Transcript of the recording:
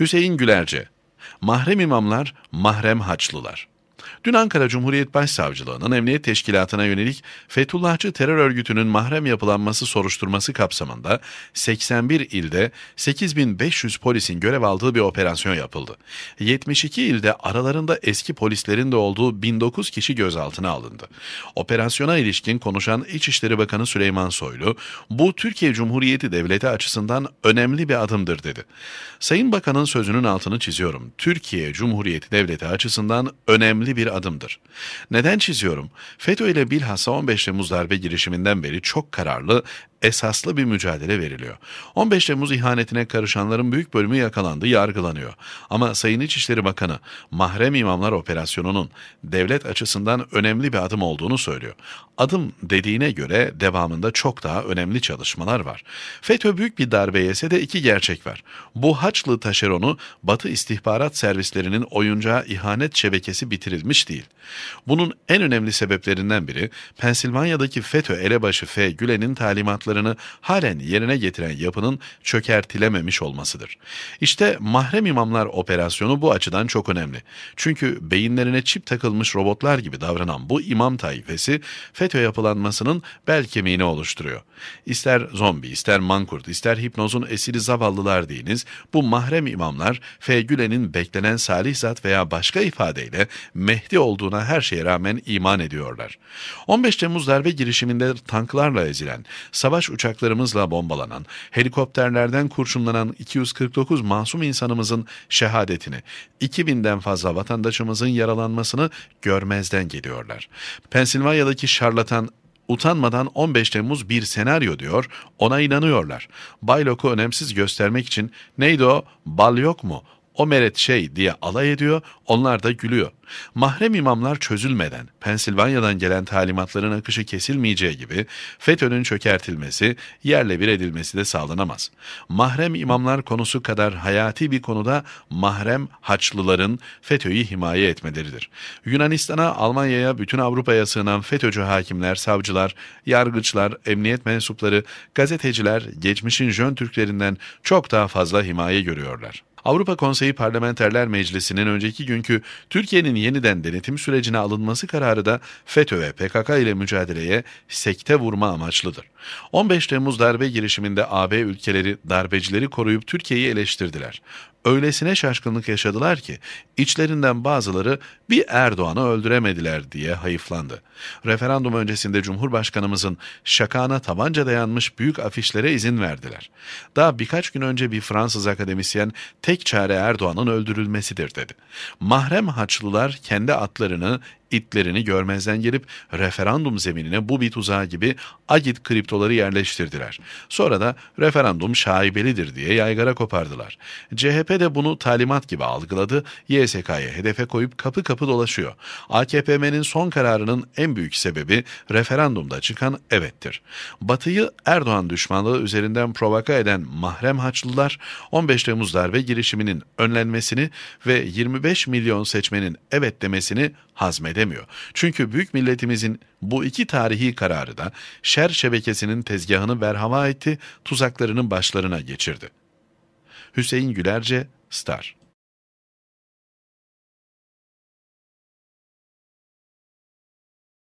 Hüseyin Gülerce Mahrem imamlar, mahrem haçlılar. Dün Ankara Cumhuriyet Başsavcılığı'nın Emniyet Teşkilatı'na yönelik Fethullahçı terör örgütünün mahrem yapılanması soruşturması kapsamında 81 ilde 8500 polisin görev aldığı bir operasyon yapıldı. 72 ilde aralarında eski polislerin de olduğu 1009 kişi gözaltına alındı. Operasyona ilişkin konuşan İçişleri Bakanı Süleyman Soylu, bu Türkiye Cumhuriyeti Devleti açısından önemli bir adımdır dedi. Sayın Bakan'ın sözünün altını çiziyorum. Türkiye Cumhuriyeti Devleti açısından önemli bir adımdır. Neden çiziyorum? FETÖ ile bilhassa 15 Temmuz darbe girişiminden beri çok kararlı, esaslı bir mücadele veriliyor. 15 Temmuz ihanetine karışanların büyük bölümü yakalandı, yargılanıyor. Ama Sayın İçişleri Bakanı Mahrem İmamlar Operasyonu'nun devlet açısından önemli bir adım olduğunu söylüyor. Adım dediğine göre devamında çok daha önemli çalışmalar var. FETÖ büyük bir darbe yese de iki gerçek var. Bu Haçlı taşeronu Batı istihbarat servislerinin oyuncağı ihanet şebekesi bitirilmiş değil. Bunun en önemli sebeplerinden biri Pensilvanya'daki FETÖ elebaşı F. Gülen'in talimatlarını halen yerine getiren yapının çökertilememiş olmasıdır. İşte mahrem imamlar operasyonu bu açıdan çok önemli. Çünkü beyinlerine çip takılmış robotlar gibi davranan bu imam taifesi FETÖ yapılanmasının bel kemiğini oluşturuyor. İster zombi, ister mankurt, ister hipnozun esiri zavallılar deyiniz, bu mahrem imamlar F. Gülen'in beklenen salih zat veya başka ifadeyle Mehdi olduğuna her şeye rağmen iman ediyorlar. 15 Temmuz darbe girişiminde tanklarla ezilen, savaş uçaklarımızla bombalanan, helikopterlerden kurşunlanan 249 masum insanımızın şehadetini, 2000'den fazla vatandaşımızın yaralanmasını görmezden geliyorlar. Pensilvanya'daki şarlatan utanmadan 15 Temmuz bir senaryo diyor, ona inanıyorlar. Baylok'u önemsiz göstermek için neydi o, bal yok mu, o meret şey diye alay ediyor, onlar da gülüyor. Mahrem imamlar çözülmeden, Pensilvanya'dan gelen talimatların akışı kesilmeyeceği gibi FETÖ'nün çökertilmesi, yerle bir edilmesi de sağlanamaz. Mahrem imamlar konusu kadar hayati bir konuda mahrem Haçlıların FETÖ'yü himaye etmeleridir. Yunanistan'a, Almanya'ya, bütün Avrupa'ya sığınan FETÖ'cü hakimler, savcılar, yargıçlar, emniyet mensupları, gazeteciler, geçmişin Jön Türklerinden çok daha fazla himaye görüyorlar. Avrupa Konseyi Parlamenterler Meclisi'nin önceki günkü Türkiye'nin yeniden denetim sürecine alınması kararı da FETÖ ve PKK ile mücadeleye sekte vurma amaçlıdır. 15 Temmuz darbe girişiminde AB ülkeleri darbecileri koruyup Türkiye'yi eleştirdiler öylesine şaşkınlık yaşadılar ki içlerinden bazıları bir Erdoğan'ı öldüremediler diye hayıflandı. Referandum öncesinde Cumhurbaşkanımızın şakana tabanca dayanmış büyük afişlere izin verdiler. Daha birkaç gün önce bir Fransız akademisyen tek çare Erdoğan'ın öldürülmesidir dedi. Mahrem Haçlılar kendi atlarını itlerini görmezden gelip referandum zeminine bu bir tuzağı gibi agit kriptoları yerleştirdiler. Sonra da referandum şaibelidir diye yaygara kopardılar. CHP de bunu talimat gibi algıladı, YSK'ya hedefe koyup kapı kapı dolaşıyor. AKP'nin son kararının en büyük sebebi referandumda çıkan evettir. Batı'yı Erdoğan düşmanlığı üzerinden provoka eden mahrem Haçlılar 15 Temmuz darbe girişiminin önlenmesini ve 25 milyon seçmenin evet demesini hazmedemiyor. Çünkü büyük milletimizin bu iki tarihi kararı da şer şebekesinin tezgahını berhava etti, tuzaklarının başlarına geçirdi. Hüseyin Gülerce, Star